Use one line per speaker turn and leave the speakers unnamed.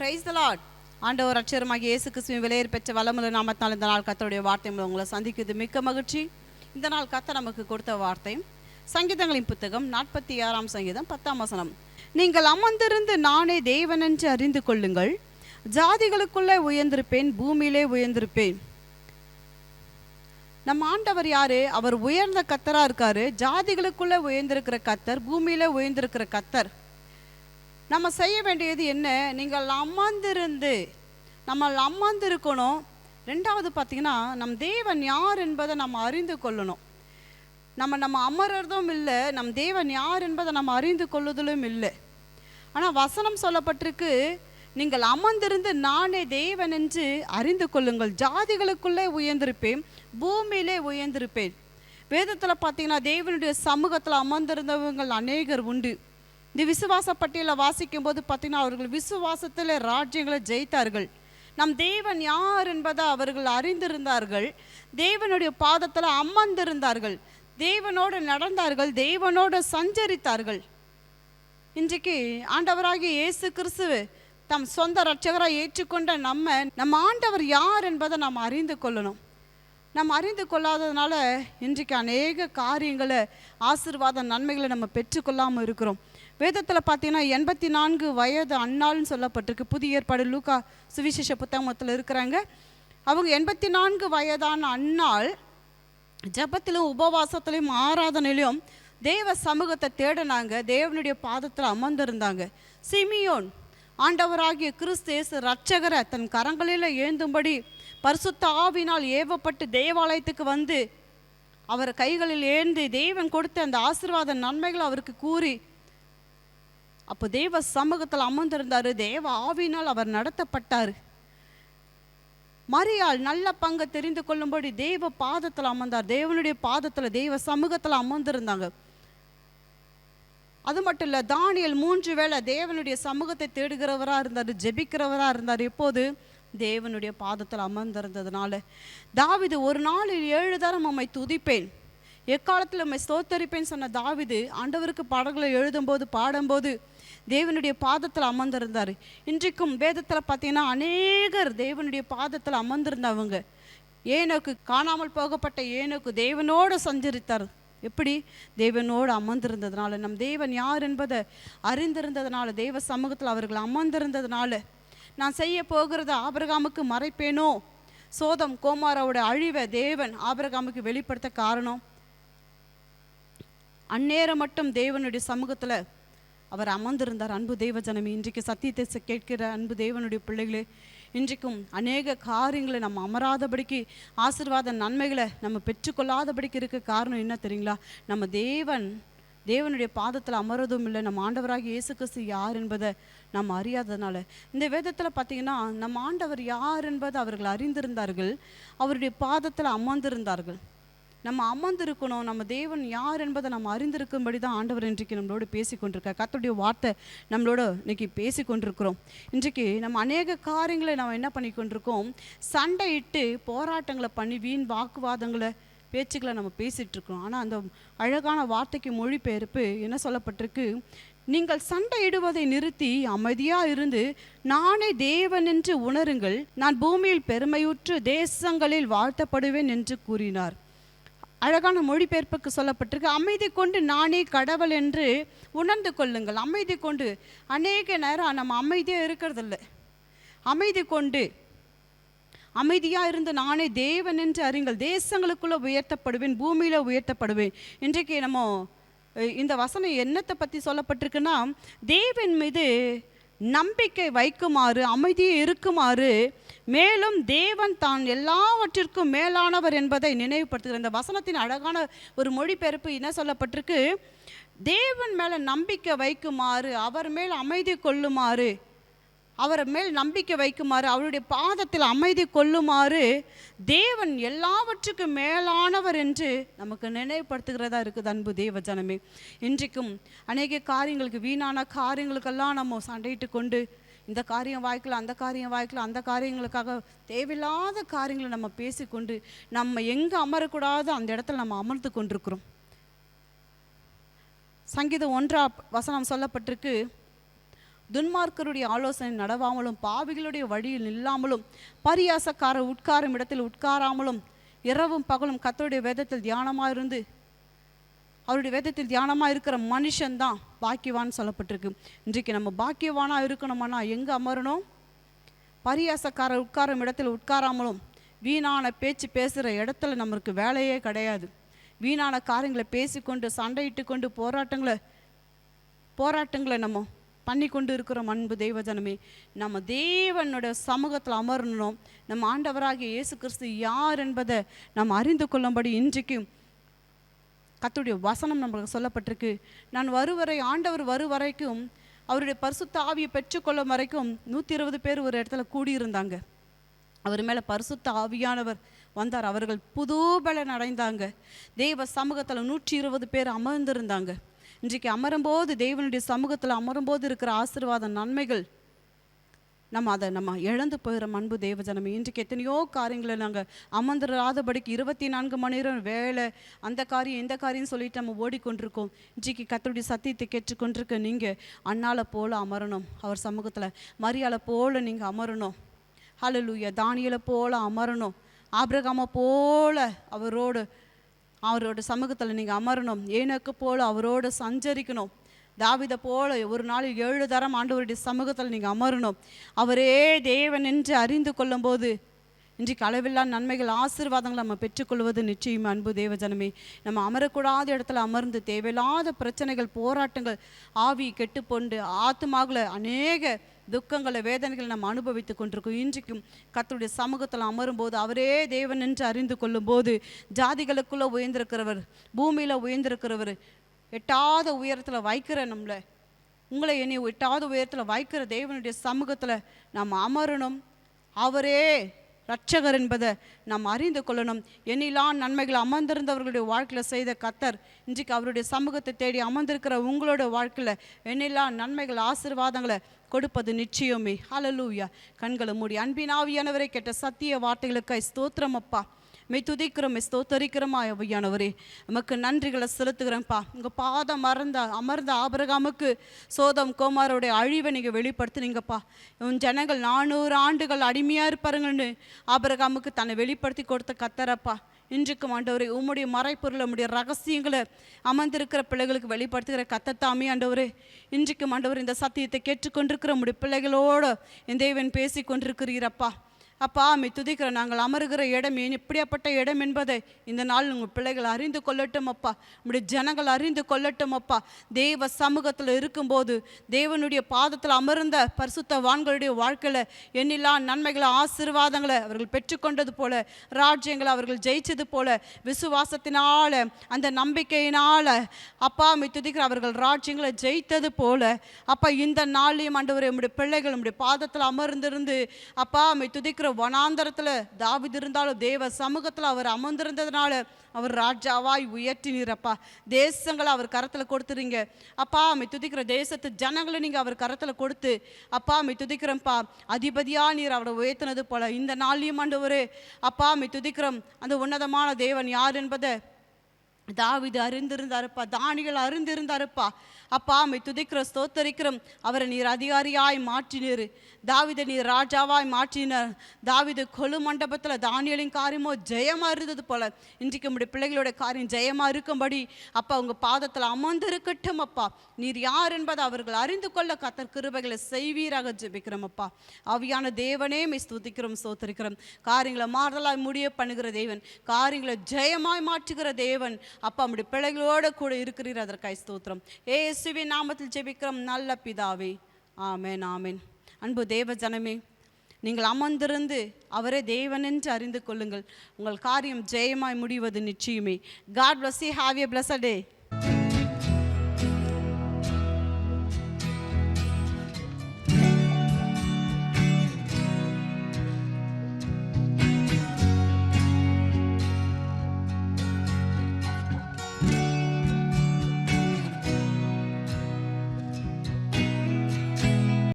Praise the lot ஆண்டவர் அச்சரமாக இயேசு கிறிஸ்துவின் விலையேற் பெற்ற வளமுள்ள நாமத்தால் இந்த நாள் கத்தருடைய வார்த்தை மூலம் உங்களை சந்திக்குது மிக்க மகிழ்ச்சி. இந்த நாள் கத்த நமக்கு கொடுத்த வார்த்தை. சங்கீதங்களின் புத்தகம் நாற்பத்தி ஆறாம் சங்கீதம் பத்தாம் வசனம். நீங்கள் அமர்ந்திருந்து நானே தேவன் என்று அறிந்து கொள்ளுங்கள். ஜாதிகளுக்குள்ளே உயர்ந்திருப்பேன் பூமியிலே உயர்ந்திருப்பேன். நம்ம ஆண்டவர் யாரு? அவர் உயர்ந்த கத்தராக இருக்காரு. ஜாதிகளுக்குள்ளே உயர்ந்திருக்கிற கத்தர் பூமியில உயர்ந்திருக்கிற கத்தர் நம்ம செய்ய வேண்டியது என்ன? நீங்கள் அமர்ந்திருந்து நம்ம அமர்ந்திருக்கணும். ரெண்டாவது பார்த்தீங்கன்னா நம் தேவன் யார் என்பதை நம்ம அறிந்து கொள்ளணும். நம்ம நம்ம அமர்றதும் இல்லை நம் தேவன் யார் என்பதை நம்ம அறிந்து கொள்ளுதலும் இல்லை. ஆனால் வசனம் சொல்லப்பட்டிருக்கு நீங்கள் அமர்ந்திருந்து நானே தேவன் என்று அறிந்து கொள்ளுங்கள். ஜாதிகளுக்குள்ளே உயர்ந்திருப்பேன் பூமியிலே உயர்ந்திருப்பேன். வேதத்தில் பார்த்தீங்கன்னா தேவனுடைய சமூகத்தில் அமர்ந்திருந்தவங்கள் அநேகர் உண்டு. இந்த விசுவாச பட்டியலை வாசிக்கும் போது பார்த்தீங்கன்னா அவர்கள் விசுவாசத்தில் ராஜ்யங்களை ஜெயித்தார்கள். நம் தேவன் யார் என்பதை அவர்கள் அறிந்திருந்தார்கள். தேவனுடைய பாதத்தில் அமர்ந்திருந்தார்கள். தேவனோடு நடந்தார்கள். தேவனோடு சஞ்சரித்தார்கள். இன்றைக்கு ஆண்டவராகிய இயேசு கிறிஸ்துவ தம் சொந்த ரட்சகராக ஏற்றுக்கொண்ட நம்ம நம்ம ஆண்டவர் யார் என்பதை நாம் அறிந்து கொள்ளணும். நம்ம அறிந்து கொள்ளாததுனால இன்றைக்கு அநேக காரியங்களை ஆசீர்வாத நன்மைகளை நம்ம பெற்றுக்கொள்ளாமல் இருக்கிறோம். வேதத்தில் பார்த்தீங்கன்னா எண்பத்தி நான்கு வயது அண்ணாள்னு சொல்லப்பட்டிருக்கு. புதிய ஏற்பாடு லூக்கா சுவிசேஷ புத்தகத்தில் இருக்கிறாங்க. அவங்க எண்பத்தி நான்கு வயதான அண்ணாள் ஜபத்திலும் உபவாசத்துலையும் ஆராதனையிலையும் தேவ சமூகத்தை தேடினாங்க. தேவனுடைய பாதத்தில் அமர்ந்திருந்தாங்க. சிமியோன் ஆண்டவராகிய கிறிஸ்து இயேசு ரட்சகரை தன் கரங்களில் ஏந்தும்படி பரிசுத்த ஆவினால் ஏவப்பட்டு தேவாலயத்துக்கு வந்து அவர் கைகளில் ஏந்தி தெய்வம் கொடுத்த அந்த ஆசீர்வாத நன்மைகளை அவருக்கு கூறி அப்போ தேவ சமூகத்தில் அமர்ந்திருந்தார். தேவ ஆவினால் அவர் நடத்தப்பட்டார். மரியாள் நல்ல பங்கை தெரிந்து கொள்ளும்படி தேவ பாதத்தில் அமர்ந்தார். தேவனுடைய பாதத்தில் தெய்வ சமூகத்தில் அமர்ந்திருந்தாங்க. அது மட்டும் இல்லை தானியல் மூன்று வேளை தேவனுடைய சமூகத்தை தேடுகிறவராக இருந்தார் ஜெபிக்கிறவராக இருந்தார். எப்போது தேவனுடைய பாதத்தில் அமர்ந்திருந்ததுனால தாவிது ஒரு நாளில் ஏழு தரம் அம்மை துதிப்பேன். எக்காலத்தில் உம்மை ஸ்தோத்தரிப்பேன் சொன்ன தாவிது ஆண்டவருக்கு பாடல்களை எழுதும்போது பாடும்போது தேவனுடைய பாதத்தில் அமர்ந்திருந்தார். இன்றைக்கும் வேதத்தில் பார்த்தீங்கன்னா அநேகர் தேவனுடைய பாதத்தில் அமர்ந்திருந்தவங்க. ஏனோக்கு காணாமல் போகப்பட்ட ஏனோக்கு தேவனோடு சஞ்சரித்தார். எப்படி? தேவனோடு அமர்ந்திருந்ததுனால. நம் தேவன் யார் என்பதை அறிந்திருந்ததுனால தேவ சமூகத்தில் அவர்கள் அமர்ந்திருந்ததுனால. நான் செய்ய போகிறத ஆபிரகாமுக்கு மறைப்பேனோ? சோதம் கோமாராவோட அழிவை தேவன் ஆபரகாமுக்கு வெளிப்படுத்த காரணம்? அந்நேரம் மட்டும் தேவனுடைய சமூகத்தில் அவர் அமர்ந்திருந்தார். அன்பு தேவ ஜனமே இன்றைக்கு சத்தியத்தை கேட்கிற அன்பு தேவனுடைய பிள்ளைகளே இன்றைக்கும் அநேக காரியங்களை நம்ம அமராதபடிக்கு ஆசீர்வாத நன்மைகளை நம்ம பெற்றுக்கொள்ளாதபடிக்கு இருக்க காரணம் என்ன தெரியுங்களா? நம்ம தேவன் தேவனுடைய பாதத்தில் அமர்றதும் இல்லை. நம்ம ஆண்டவராக இயேசு கிறிஸ்து யார் என்பதை நம்ம அறியாததுனால. இந்த வேதத்தில் பார்த்தீங்கன்னா நம்ம ஆண்டவர் யார் என்பதை அவர்கள் அறிந்திருந்தார்கள். அவருடைய பாதத்தில் அமர்ந்திருந்தார்கள். நம்ம அமர்ந்திருக்கணும் நம்ம தேவன் யார் என்பதை நம்ம அறிந்திருக்கும்படி தான் ஆண்டவர் இன்றைக்கு நம்மளோட பேசி கொண்டிருக்கார் வார்த்தை நம்மளோட இன்னைக்கு பேசி கொண்டிருக்கிறோம் இன்றைக்கு நம்ம அநேக காரியங்களை நம்ம என்ன பண்ணி கொண்டிருக்கோம் சண்டையிட்டு போராட்டங்களை பண்ணி வீண் வாக்குவாதங்களை பேச்சுக்களை நம்ம பேசிட்டு இருக்கோம் ஆனால் அந்த அழகான வார்த்தைக்கு மொழிபெயர்ப்பு என்ன சொல்லப்பட்டிருக்கு? நீங்கள் சண்டையிடுவதை நிறுத்தி அமைதியாக இருந்து நானே தேவன் என்று உணருங்கள் நான் பூமியில் பெருமையுற்று தேசங்களில் வாழ்த்தப்படுவேன் என்று கூறினார். அழகான மொழிபெயர்ப்புக்கு சொல்லப்பட்டிருக்கு. அமைதி கொண்டு நானே கடவுள் என்று உணர்ந்து கொள்ளுங்கள். அமைதி கொண்டு அநேக நேரம் நம்ம அமைதியாக இருக்கிறதில்ல. அமைதி கொண்டு அமைதியாக இருந்து நானே தேவன் என்று அறிங்கள். தேசங்களுக்குள்ளே உயர்த்தப்படுவேன் பூமியில் உயர்த்தப்படுவேன். இன்றைக்கு நம்ம இந்த வசனம் என்னத்தை பற்றி சொல்லப்பட்டிருக்குன்னா தேவன் மீது நம்பிக்கை வைக்குமாறு அமைதியை இருக்குமாறு மேலும் தேவன் தான் எல்லாவற்றிற்கும் மேலானவர் என்பதை நினைவுபடுத்துகிற இந்த வசனத்தின் அழகான ஒரு மொழிபெயர்ப்பு என்ன சொல்லப்பட்டிருக்கு? தேவன் மேலே நம்பிக்கை வைக்குமாறு அவர் மேல் அமைதி கொள்ளுமாறு அவர் மேல் நம்பிக்கை வைக்குமாறு அவருடைய பாதத்தில் அமைதி கொள்ளுமாறு தேவன் எல்லாவற்றுக்கும் மேலானவர் என்று நமக்கு நினைவுபடுத்துகிறதா இருக்குது அன்பு தேவ ஜனமே இன்றைக்கும் அநேக காரியங்களுக்கு வீணான காரியங்களுக்கெல்லாம் நம்ம சண்டையிட்டு கொண்டு இந்த காரியம் வாய்க்கலாம் அந்த காரியம் வாய்க்கலாம் அந்த காரியங்களுக்காக தேவையில்லாத காரியங்களை நம்ம பேசிக்கொண்டு நம்ம எங்கே அமரக்கூடாதோ அந்த இடத்துல நம்ம அமர்ந்து கொண்டிருக்கிறோம். சங்கீதம் ஒன்றா வசனம் சொல்லப்பட்டிருக்கு. துன்மார்க்கருடைய ஆலோசனை நடவாமலும் பாவிகளுடைய வழியில் நில்லாமலும் பரியாசக்கார உட்காரும் இடத்தில் உட்காராமலும் இரவும் பகலும் கத்தருடைய வேதத்தில் தியானமாக இருந்து அவருடைய வேதத்தில் தியானமாக இருக்கிற மனுஷன்தான் பாக்கியவான் சொல்லப்பட்டிருக்கு. இன்றைக்கு நம்ம பாக்கியவானாக இருக்கணுமானா எங்கே அமரணும்? பரியாசக்காரர் உட்காரும் இடத்தில் உட்காராமலும் வீணான பேச்சு பேசுகிற இடத்துல நம்மளுக்கு வேலையே கிடையாது. வீணான காரியங்களை பேசிக்கொண்டு சண்டையிட்டு கொண்டு போராட்டங்களை போராட்டங்களை நம்ம பண்ணி கொண்டு இருக்கிறோம் அன்பு தெய்வஜனமே நம்ம தேவனோட சமூகத்தில் அமரணும். நம்ம ஆண்டவராகிய இயேசு கிறிஸ்து யார் என்பதை நாம் அறிந்து கொள்ளும்படி இன்றைக்கும் கத்துடைய வசனம் நம்மளுக்கு சொல்லப்பட்டிருக்கு. நான் வருவரை ஆண்டவர் வரும் வரைக்கும் அவருடைய பரிசுத்த ஆவியை பெற்றுக்கொள்ளும் வரைக்கும் நூற்றி இருபது பேர் ஒரு இடத்துல கூடியிருந்தாங்க. அவர் மேலே பரிசுத்த ஆவியானவர் வந்தார். அவர்கள் புது பலன் அடைந்தாங்க. தெய்வ சமூகத்தில் நூற்றி இருபது பேர் அமர்ந்திருந்தாங்க. இன்றைக்கு அமரும்போது தேவனுடைய சமூகத்தில் அமரும்போது இருக்கிற ஆசீர்வாத நன்மைகள் நம்ம அதை நம்ம இழந்து போகிற அன்பு தேவஜனம். இன்றைக்கு எத்தனையோ காரியங்களை நாங்கள் அமர்ந்துடாதபடிக்கு இருபத்தி நான்கு மணி நேரம் வேலை அந்த காரியம் இந்த காரியம் சொல்லிட்டு நம்ம ஓடிக்கொண்டிருக்கோம். இன்றைக்கு கத்தருடைய சத்தியத்தை கேட்டுக்கொண்டிருக்க நீங்கள் அண்ணால போல அமரணும். அவர் சமூகத்தில் மரியாதை போல் நீங்கள் அமரணும். ஹalleluya தானியலை போல அமரணும். ஆபிரகாமை போல அவரோடு அவரோட சமூகத்தில் நீங்கள் அமரணும். ஏனக்கு போல அவரோடு சஞ்சரிக்கணும். தாவிதை போல ஒரு நாளில் ஏழு தரம் ஆண்டவருடைய சமூகத்தில் நீங்கள் அமரணும். அவரே தேவன் என்று அறிந்து கொள்ளும்போது இன்றைக்கு அளவில்லா நன்மைகள் ஆசீர்வாதங்களை நம்ம பெற்றுக்கொள்வது நிச்சயம். அன்பு தேவஜனமே நம்ம அமரக்கூடாத இடத்துல அமர்ந்து தேவையில்லாத பிரச்சனைகள் போராட்டங்கள் ஆவி கெட்டுப்பொண்டு ஆத்துமாகல அநேக துக்கங்களை வேதனைகளை நம்ம அனுபவித்து கொண்டிருக்கோம். இன்றைக்கும் கத்தருடைய சமூகத்தில் அமரும்போது அவரே தேவன் என்று அறிந்து கொள்ளும்போது ஜாதிகளுக்குள்ளே உயர்ந்திருக்கிறவர் பூமியில் உயர்ந்திருக்கிறவர் எட்டாத உயரத்தில் வைக்கிற நம்மளை உங்களை என்னை எட்டாவது உயரத்தில் வைக்கிற தேவனுடைய சமூகத்தில் நாம் அமரணும். அவரே ரட்சகர் என்பதை நாம் அறிந்து கொள்ளணும். எண்ணிலா நன்மைகள் அமர்ந்திருந்தவர்களுடைய வாழ்க்கையில் செய்த கத்தர் இன்றைக்கு அவருடைய சமூகத்தை தேடி அமர்ந்திருக்கிற உங்களோட வாழ்க்கையில் எண்ணிலா நன்மைகள் ஆசீர்வாதங்களை கொடுப்பது நிச்சயமே. அலலூயா கண்களை மூடி அன்பின் ஆவியானவரை கேட்ட சத்திய வார்த்தைகளுக்காய் ஸ்தோத்திரம் அப்பா. மெய் துதிக்கிறோம் மெய் ஸ்தோத்தரிக்கிறோமா ஐயானவரே நமக்கு நன்றிகளை செலுத்துகிறேன்ப்பா. உங்கள் பாதம் மறந்த அமர்ந்த ஆபரகாமுக்கு சோதம் கோமாரோடைய அழிவை நீங்கள் வெளிப்படுத்துனீங்கப்பா. உன் ஜனங்கள் நானூறு ஆண்டுகள் அடிமையாக இருப்பாருங்கன்னு ஆபரகாமுக்கு தன்னை வெளிப்படுத்தி கொடுத்த கத்தரப்பா. இன்றைக்கும் ஆண்டவரே உம்முடைய மறைப்பொருள் உம்முடைய ரகசியங்களை அமர்ந்திருக்கிற பிள்ளைகளுக்கு வெளிப்படுத்துகிற கத்தத்தாமே ஆண்டவரே. இன்றைக்கும் ஆண்டவர் இந்த சத்தியத்தை கேட்டுக்கொண்டிருக்கிற உம்முடைய பிள்ளைகளோடு என் தேவன் பேசி கொண்டிருக்கிறீரப்பா அப்பா அம்மை துதிக்கிற நாங்கள் அமருகிற இடம் ஏன் எப்படியாப்பட்ட இடம் என்பதை இந்த நாள் உங்கள் பிள்ளைகள் அறிந்து கொள்ளட்டும் அப்பா. இப்படி ஜனங்கள் அறிந்து கொள்ளட்டும் அப்பா. தேவ சமூகத்தில் இருக்கும்போது தேவனுடைய பாதத்தில் அமர்ந்த பரிசுத்த வான்களுடைய வாழ்க்கையில் எண்ணிலா நன்மைகளை ஆசீர்வாதங்களை அவர்கள் பெற்றுக்கொண்டது போல ராஜ்யங்களை அவர்கள் ஜெயிச்சது போல விசுவாசத்தினால அந்த நம்பிக்கையினால அப்பா அம்மை துதிக்கிற அவர்கள் ராஜ்யங்களை ஜெயித்தது போல அப்பா இந்த நாளையும் ஆண்டவரே உம்முடைய பிள்ளைகள் பாதத்தில் அமர்ந்திருந்து அப்பா அம்மை துதிக்கிற வனாந்தரத்தில் தாவிது இருந்தாலும் தேவ சமூகத்தில் அவர் அமர்ந்திருந்ததுனால அவர் ராஜாவாய் உயர்த்தினீரப்பா தேசங்களை அவர் கரத்தில் கொடுத்துறீங்க. அப்பா அமை துதிக்கிற தேசத்து ஜனங்களை நீங்கள் அவர் கரத்தில் கொடுத்து அப்பா அமை துதிக்கிறோம்ப்பா அதிபதியா நீர் அவரை உயர்த்தினது போல இந்த நாளையும் ஆண்டவரே. அப்பா அமை துதிக்கிறோம். அந்த உன்னதமான தேவன் யார் என்பதை தாவிது அறிந்திருந்தாருப்பா தானிகள் அறிந்திருந்தாருப்பா. அப்பா மை துதிக்கிற ஸ்தோத்தரிக்கிறோம் அவரை நீர் அதிகாரியாய் மாற்றினீர். தாவிதை நீர் ராஜாவாய் மாற்றினார். தாவிது கொலு மண்டபத்தில் தானியலின் காரியமோ ஜெயமாக இருந்தது போல. இன்றைக்கு நம்முடைய பிள்ளைகளோட காரியம் ஜெயமாக இருக்கும்படி அப்பா உங்கள் பாதத்தில் அமர்ந்திருக்கட்டும் அப்பா. நீர் யார் என்பதை அவர்கள் அறிந்து கொள்ள கத்தர் கிருபைகளை செய்வீராக ஜெபிக்கிறோம் அப்பா. அவியான தேவனே மை ஸ்துதிக்கிறோம் ஸ்தோத்தரிக்கிறோம். காரியங்களை மாறுதலாய் முடிய பண்ணுகிற தேவன். காரியங்களை ஜெயமாய் மாற்றுகிற தேவன். அப்பா நம்முடைய பிள்ளைகளோட கூட இருக்கிறீர் அதற்காய் ஸ்தோத்திரம். ஏசுவின் நாமத்தில் ஜெபிக்கிறோம். நல்ல பிதாவே. ஆமேன் ஆமேன். அன்பு தேவ ஜனமே நீங்கள் அமர்ந்திருந்து அவரே தேவன் என்று அறிந்து கொள்ளுங்கள். உங்கள் காரியம் ஜெயமாய் முடிவது நிச்சயமே. God bless you have a bless day